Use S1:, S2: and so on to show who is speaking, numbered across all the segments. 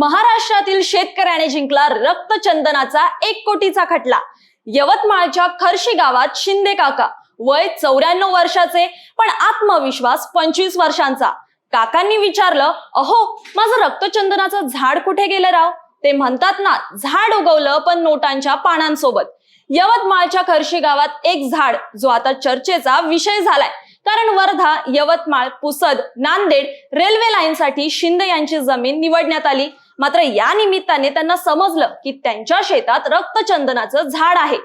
S1: महाराष्ट्रातील शेतकऱ्याने जिंकला रक्तचंदनाचा एक कोटीचा खटला. यवतमाळच्या खर्शी गावात शिंदे काका वय चौऱ्याण्णव वर्षाचे पण आत्मविश्वास पंचवीस वर्षांचा. काकांनी विचारलं अहो माझं रक्तचंदनाचं झाड कुठे गेलं राव? ते म्हणतात ना झाड उगवलं पण नोटांच्या पानांसोबत. यवतमाळच्या खर्शी गावात एक झाड जो आता चर्चेचा विषय झालाय. कारण वर्धा यवतमाळ पुसद नांदेड रेल्वे लाईनसाठी शिंदे यांची जमीन निवडण्यात आली. मात्र या निमित्ताने त्यांना समजलं की त्यांच्या शेतात रक्तचंदनाचं झाड आहे.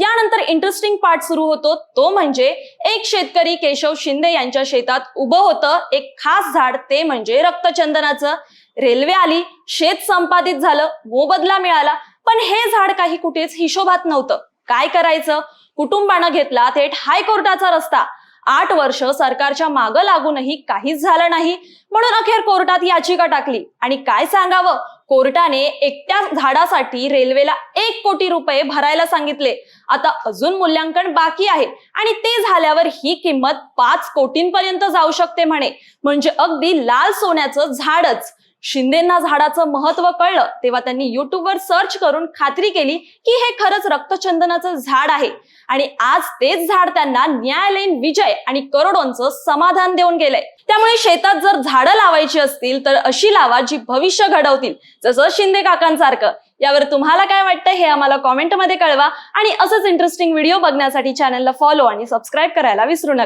S1: यानंतर इंटरेस्टिंग पार्ट सुरू होतो. तो म्हणजे एक शेतकरी केशव शिंदे यांच्या शेतात उभं होतं. एक खास झाड ते म्हणजे रक्तचंदनाचं. रेल्वे आली शेत संपादित झालं मोबदला मिळाला. पण हे झाड काही कुठेच हिशोबात नव्हतं. काय करायचं? कुटुंबानं घेतला थेट हायकोर्टाचा रस्ता. आठ वर्ष सरकारच्या मागं लागूनही काहीच झालं नाही. म्हणून अखेर कोर्टात याचिका टाकली. आणि काय सांगावं? कोर्टाने एकट्या झाडासाठी रेल्वेला एक कोटी रुपये भरायला सांगितले. आता अजून मूल्यांकन बाकी आहे. आणि ते झाल्यावर ही किंमत पाच कोटींपर्यंत जाऊ शकते म्हणे. म्हणजे अगदी लाल सोन्याचं झाडच. शिंदेना झाडाचं महत्त्व कळलं तेव्हा त्यांनी युट्यूबवर सर्च करून खात्री केली की हे खरंच रक्तचंदनाचं झाड आहे. आणि आज तेच झाड त्यांना न्यायालयीन विजय आणि करोडोंचं समाधान देऊन गेलंय. त्यामुळे शेतात जर झाडं लावायची असतील तर अशी लावा जी भविष्य घडवतील जसं शिंदे काकांसारखं. यावर तुम्हाला काय वाटतं हे आम्हाला कॉमेंटमध्ये कळवा. आणि असंच इंटरेस्टिंग व्हिडिओ बघण्यासाठी चॅनलला फॉलो आणि सबस्क्राईब करायला विसरू नका.